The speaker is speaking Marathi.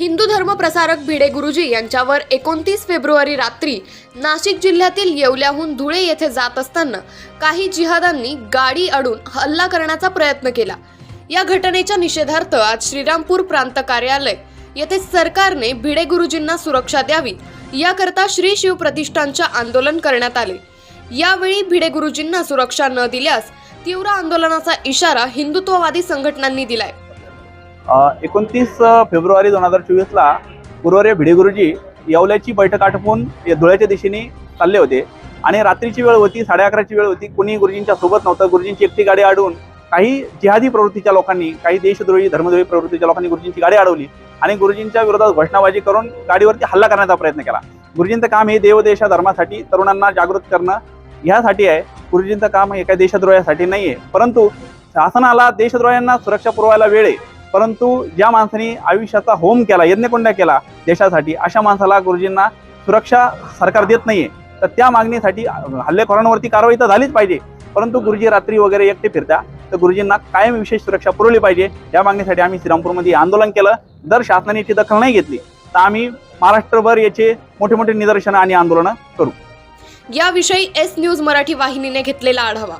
हिंदू धर्म प्रसारक भिडे गुरुजी यांच्यावर एकोणतीस फेब्रुवारी रात्री नाशिक जिल्ह्यातील येवल्याहून धुळे येथे जात असताना काही जिहादांनी गाडी अडून हल्ला करण्याचा प्रयत्न केला. या घटनेच्या निषेधार्थ आज श्रीरामपूर प्रांत कार्यालय येथे सरकारने भिडे गुरुजींना सुरक्षा द्यावी याकरता श्री शिव प्रतिष्ठानच्या आंदोलन करण्यात आले. यावेळी भिडे गुरुजींना सुरक्षा न दिल्यास तीव्र आंदोलनाचा इशारा हिंदुत्ववादी संघटनांनी दिलाय. एकोणतीस फेब्रुवारी दोन हजार चोवीसला गुरुवारी भिडे गुरुजी येवल्याची बैठक आटपून या धुळ्याच्या दिशेने चालले होते. आणि रात्रीची वेळ होती साडे अकराची वेळ होती कुणी गुरुजींच्या सोबत नव्हतं. गुरुजींची एकटी गाडी अडवून काही जिहादी प्रवृत्तीच्या लोकांनी काही देशद्रोही धर्मद्रोही प्रवृत्तीच्या लोकांनी गुरुजींची गाडी अडवली आणि गुरुजींच्या विरोधात घोषणाबाजी करून गाडीवरती हल्ला करण्याचा प्रयत्न केला. गुरुजींचं काम हे देवदेशा धर्मासाठी तरुणांना जागृत करणं ह्यासाठी आहे. गुरुजींचं काम हे काही देशद्रोहासाठी नाही आहे परंतु शासनाला देशद्रोह्यांना सुरक्षा पुरवायला वेळ आहे. परंतु ज्या माणसाने आयुष्याचा होम केला यज्ञकोंडा केला देशासाठी अशा माणसाला गुरुजींना सुरक्षा सरकार देत नाहीये. तर त्या मागणीसाठी हल्लेखोरांवरती कारवाई तर झालीच पाहिजे. परंतु गुरुजी रात्री वगैरे एकटे फिरत्या तर गुरुजींना कायम विशेष सुरक्षा पुरवली पाहिजे. या मागणीसाठी आम्ही श्रीरामपूरमध्ये आंदोलन केलं. जर शासनाने याची दखल नाही घेतली. तर आम्ही महाराष्ट्रभर याचे मोठे मोठे निदर्शनं आणि आंदोलनं करू. याविषयी एस न्यूज मराठी वाहिनीने घेतलेला आढावा.